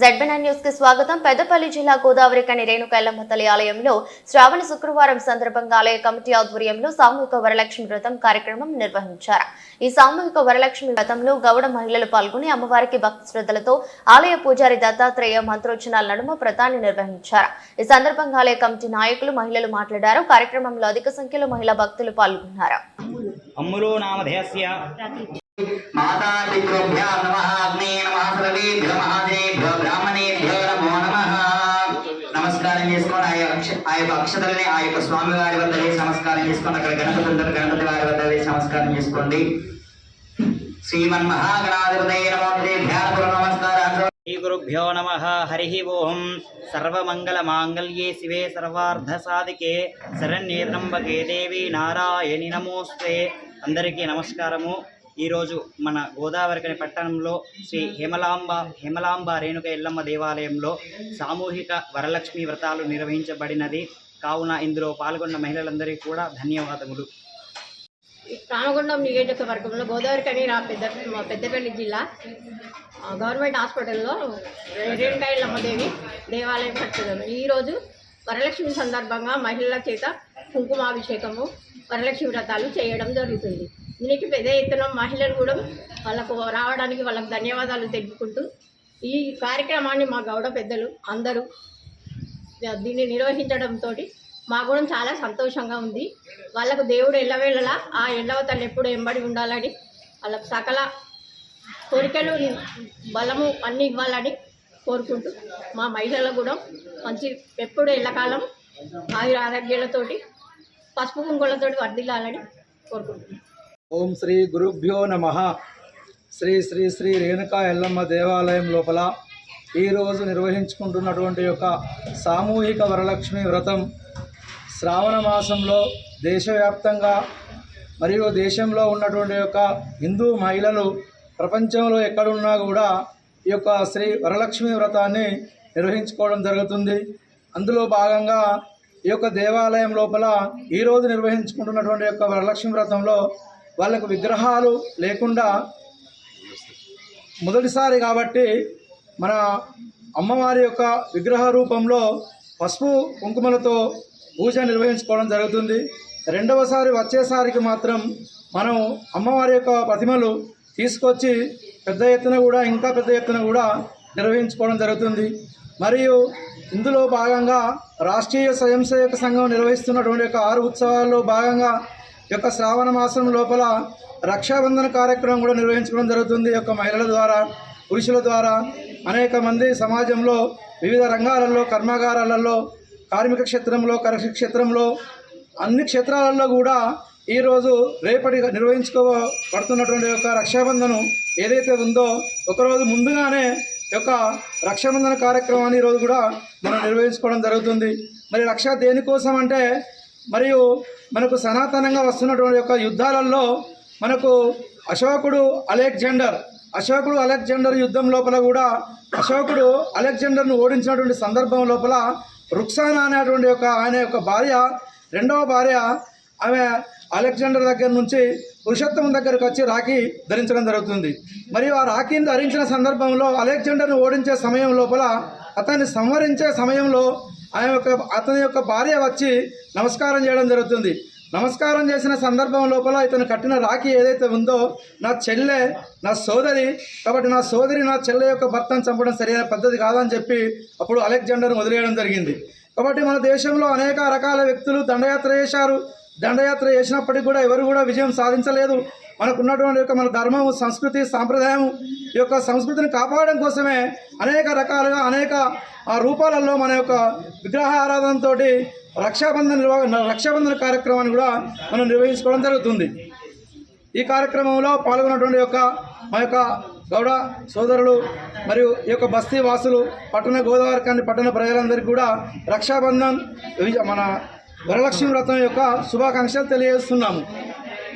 జడ్బెన్ న్యూస్కి స్వాగతం. పెద్దపల్లి జిల్లా గోదావరి కని రేణుక ఎల్లమ్మ తల్లి ఆలయంలో శ్రావణ శుక్రవారం సందర్భంగా ఆలయ కమిటీ ఆధ్వర్యంలో సామూహిక వరలక్ష్మి వ్రతం కార్యక్రమం నిర్వహించారు. ఈ సామూహిక వరలక్ష్మి వ్రతంలో గౌడ మహిళలు పాల్గొని అమ్మవారికి భక్తి శ్రద్ధలతో ఆలయ పూజారి దత్తాత్రేయ మంత్రోచ్చనాల నడుమ వ్రతాన్ని నిర్వహించారు. ఈ సందర్భంగా ఆలయ కమిటీ నాయకులు మహిళలు మాట్లాడారు. కార్యక్రమంలో అధిక సంఖ్యలో మహిళా భక్తులు పాల్గొన్నారు. అమ్ములో నామధేయస్య. మాతా పితృభ్యో నమ అక్ష- ఆ యొక్క అక్షతల్ని ఆ యొక్క స్వామి వారి వద్ద వేసి నమస్కారం చేసుకోండి. అక్కడ గణపతి ఉంటారు. గణపతి వారి వద్ద వేసి నమస్కారం చేసుకోండి. శ్రీమన్ మహాగణాధిపతయ నమో నమస్కారం శ్రీ గురుభ్యో నమ. హరి ఓం. సర్వమంగళ మాంగళ్యే శివే సర్వార్ధ సాధికే శరణ్యేత్రంబకే దేవి నారాయణి నమోస్తే. అందరికీ నమస్కారము. ఈరోజు మన గోదావరికని పట్టణంలో శ్రీ హేమలాంబ హేమలాంబ రేణుక ఎల్లమ్మ దేవాలయంలో సామూహిక వరలక్ష్మి వ్రతాలు నిర్వహించబడినది. కావున ఇందులో పాల్గొన్న మహిళలందరికీ కూడా ధన్యవాదములు. ఈ రామగుండం నియోజకవర్గంలో గోదావరి కని నా పెద్ద పెద్దపల్లి జిల్లా గవర్నమెంట్ హాస్పిటల్లో రేణుకాయలమ్మదేవి దేవాలయం కట్టున్నాను ఈరోజు వరలక్ష్మి సందర్భంగా మహిళల చేత కుంకుమాభిషేకము వరలక్ష్మి వ్రతాలు చేయడం జరుగుతుంది. దీనికి పెద్ద ఎత్తున మహిళలు కూడా వాళ్ళకు రావడానికి వాళ్ళకు ధన్యవాదాలు తెలుపుకుంటూ ఈ కార్యక్రమాన్ని మా గౌడ పెద్దలు అందరూ దీన్ని నిర్వహించడంతో మా కూడా చాలా సంతోషంగా ఉంది. వాళ్ళకు దేవుడు ఎల్లవేళలా ఆ ఎల్లవ తల్లి ఎప్పుడు ఎంబడి ఉండాలని వాళ్ళకు సకల కోరికలు బలము అన్నీ ఇవ్వాలని కోరుకుంటూ మా మహిళలకు కూడా మంచి ఎప్పుడు ఎల్లకాలం ఆయుర ఆరోగ్యాలతోటి పసుపు కుంకులతోటి వర్ధిల్లాలని కోరుకుంటున్నాను ఓం శ్రీ గురుభ్యో నమ. శ్రీ శ్రీ శ్రీ రేణుకా ఎల్లమ్మ దేవాలయం లోపల ఈరోజు నిర్వహించుకుంటున్నటువంటి యొక్క సామూహిక వరలక్ష్మి వ్రతం శ్రావణ మాసంలో దేశవ్యాప్తంగా మరియు దేశంలో ఉన్నటువంటి యొక్క హిందూ మహిళలు ప్రపంచంలో ఎక్కడున్నా కూడా ఈ యొక్క శ్రీ వరలక్ష్మి వ్రతాన్ని నిర్వహించుకోవడం జరుగుతుంది. అందులో భాగంగా ఈ యొక్క దేవాలయం లోపల ఈరోజు నిర్వహించుకుంటున్నటువంటి యొక్క వరలక్ష్మి వ్రతంలో వాళ్ళకు విగ్రహాలు లేకుండా మొదటిసారి కాబట్టి మన అమ్మవారి యొక్క విగ్రహ రూపంలో పసుపు కుంకుమలతో పూజ నిర్వహించుకోవడం జరుగుతుంది. రెండవసారి వచ్చేసారికి మాత్రం మనం అమ్మవారి యొక్క ప్రతిమలు తీసుకొచ్చి పెద్ద ఎత్తున కూడా ఇంకా పెద్ద ఎత్తున కూడా నిర్వహించుకోవడం జరుగుతుంది. మరియు ఇందులో భాగంగా రాష్ట్రీయ స్వయం సేవక సంఘం నిర్వహిస్తున్నటువంటి యొక్క ఆరు ఉత్సవాల్లో భాగంగా యొక్క శ్రావణ మాసం లోపల రక్షాబంధన కార్యక్రమం కూడా నిర్వహించుకోవడం జరుగుతుంది. యొక్క మహిళల ద్వారా పురుషుల ద్వారా అనేక మంది సమాజంలో వివిధ రంగాలలో కర్మాగారాలలో కార్మిక క్షేత్రంలో కరక్ష క్షేత్రంలో అన్ని క్షేత్రాలలో కూడా ఈరోజు రేపటి నిర్వహించుకోబడుతున్నటువంటి యొక్క రక్షాబంధనం ఏదైతే ఉందో ఒకరోజు ముందుగానే యొక్క రక్షాబంధన కార్యక్రమాన్ని ఈరోజు కూడా మనం నిర్వహించుకోవడం జరుగుతుంది. మరి రక్ష దేనికోసం అంటే మరియు మనకు సనాతనంగా వస్తున్నటువంటి యొక్క యుద్ధాలలో మనకు అశోకుడు అలెగ్జాండర్ అశోకుడు అలెగ్జాండర్ యుద్ధం లోపల కూడా అశోకుడు అలెగ్జాండర్ను ఓడించినటువంటి సందర్భం లోపల రుక్సానా అనేటువంటి యొక్క ఆయన యొక్క భార్య రెండవ భార్య ఆమె అలెగ్జాండర్ దగ్గర నుంచి పురుషోత్తమం దగ్గరకు వచ్చి రాఖీ ధరించడం జరుగుతుంది. మరియు ఆ రాఖీని ధరించిన సందర్భంలో అలెగ్జాండర్ను ఓడించే సమయం లోపల అతన్ని సంహరించే సమయంలో ఆయన యొక్క అతని యొక్క భార్య వచ్చి నమస్కారం చేయడం జరుగుతుంది. నమస్కారం చేసిన సందర్భం లోపల ఇతను కట్టిన రాఖీ ఏదైతే ఉందో నా చెల్లె నా సోదరి కాబట్టి నా సోదరి నా చెల్లె యొక్క భర్తను చంపడం సరైన పద్ధతి కాదని చెప్పి అప్పుడు అలెగ్జాండర్ను వదిలేయడం జరిగింది. కాబట్టి మన దేశంలో అనేక రకాల వ్యక్తులు దండయాత్ర చేశారు. దండయాత్ర చేసినప్పటికీ కూడా ఎవరు కూడా విజయం సాధించలేదు. మనకున్నటువంటి యొక్క మన ధర్మం సంస్కృతి సాంప్రదాయం ఈ యొక్క సంస్కృతిని కాపాడడం కోసమే అనేక రకాలుగా అనేక ఆ రూపాలలో మన యొక్క విగ్రహ ఆరాధనతో రక్షాబంధన రక్షాబంధన కార్యక్రమాన్ని కూడా మనం నిర్వహించుకోవడం జరుగుతుంది. ఈ కార్యక్రమంలో పాల్గొన్నటువంటి యొక్క మా యొక్క గౌడ సోదరులు మరియు ఈ యొక్క బస్తీ వాసులు పట్టణ గోదావరి కానీ పట్టణ ప్రజలందరికీ కూడా రక్షాబంధన్ మన వరలక్ష్మి వ్రతం యొక్క శుభాకాంక్షలు తెలియజేస్తున్నాము.